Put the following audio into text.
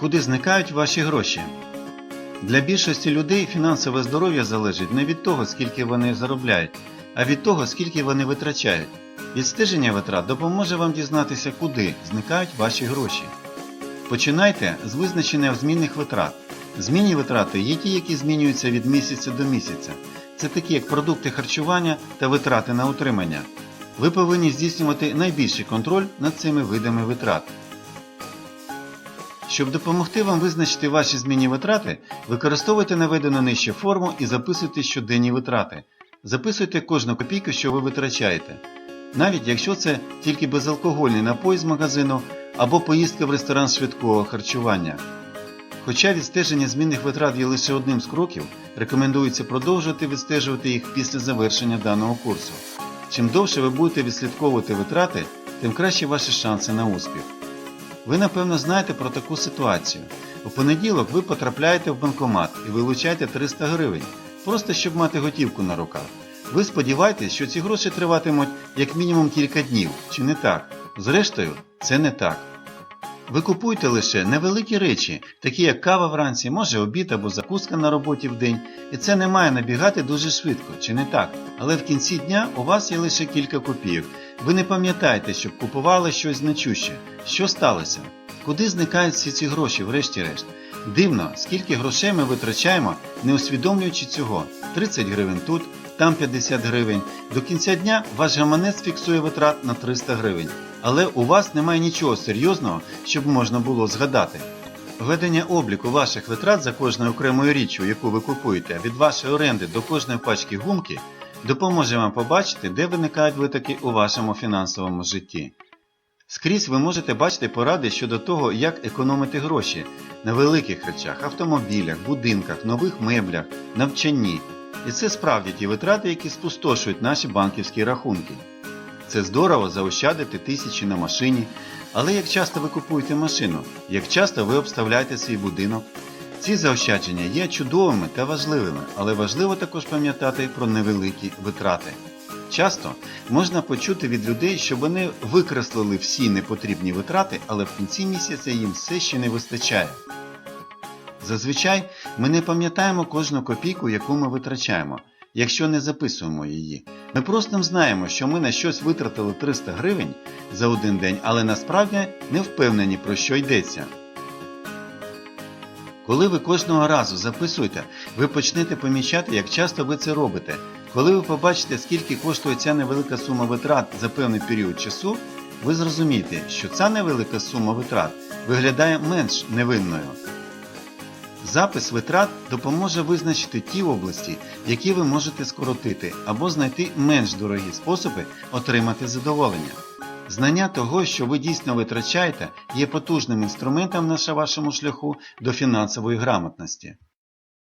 Куди зникають ваші гроші? Для більшості людей фінансове здоров'я залежить не від того, скільки вони заробляють, а від того, скільки вони витрачають. Відстеження витрат допоможе вам дізнатися, куди зникають ваші гроші. Починайте з визначення змінних витрат. Змінні витрати є ті, які змінюються від місяця до місяця. Це такі як продукти харчування та витрати на утримання. Ви повинні здійснювати найбільший контроль над цими видами витрат. Щоб допомогти вам визначити ваші змінні витрати, використовуйте наведену нижче форму і записуйте щоденні витрати. Записуйте кожну копійку, що ви витрачаєте. Навіть якщо це тільки безалкогольний напой з магазину або поїздка в ресторан швидкого харчування. Хоча відстеження змінних витрат є лише одним з кроків, рекомендується продовжувати відстежувати їх після завершення даного курсу. Чим довше ви будете відслідковувати витрати, тим краще ваші шанси на успіх. Ви напевно знаєте про таку ситуацію. У понеділок ви потрапляєте в банкомат і вилучаєте 300 гривень, просто щоб мати готівку на руках. Ви сподіваєтесь, що ці гроші триватимуть як мінімум кілька днів, чи не так? Зрештою, це не так. Ви купуєте лише невеликі речі, такі як кава вранці, може обід або закуска на роботі в день, і це не має набігати дуже швидко, чи не так? Але в кінці дня у вас є лише кілька копійок. Ви не пам'ятаєте, щоб купували щось значуще. Що сталося? Куди зникають всі ці гроші, врешті-решт? Дивно, скільки грошей ми витрачаємо, не усвідомлюючи цього. 30 гривень тут, там 50 гривень. До кінця дня ваш гаманець фіксує витрат на 300 гривень. Але у вас немає нічого серйозного, щоб можна було згадати. Ведення обліку ваших витрат за кожною окремою річчю, яку ви купуєте, від вашої оренди до кожної пачки гумки, допоможе вам побачити, де виникають витоки у вашому фінансовому житті. Скрізь ви можете бачити поради щодо того, як економити гроші на великих речах, автомобілях, будинках, нових меблях, навчанні. І це справді ті витрати, які спустошують наші банківські рахунки. Це здорово заощадити тисячі на машині, але як часто ви купуєте машину, як часто ви обставляєте свій будинок. Ці заощадження є чудовими та важливими, але важливо також пам'ятати про невеликі витрати. Часто можна почути від людей, що вони викреслили всі непотрібні витрати, але в кінці місяця їм все ще не вистачає. Зазвичай ми не пам'ятаємо кожну копійку, яку ми витрачаємо, якщо не записуємо її. Ми просто знаємо, що ми на щось витратили 300 гривень за один день, але насправді не впевнені про що йдеться. Коли ви кожного разу записуєте, ви почнете помічати, як часто ви це робите. Коли ви побачите, скільки коштує ця невелика сума витрат за певний період часу, ви зрозумієте, що ця невелика сума витрат виглядає менш невинною. Запис витрат допоможе визначити ті області, які ви можете скоротити, або знайти менш дорогі способи отримати задоволення. Знання того, що ви дійсно витрачаєте, є потужним інструментом на вашому шляху до фінансової грамотності.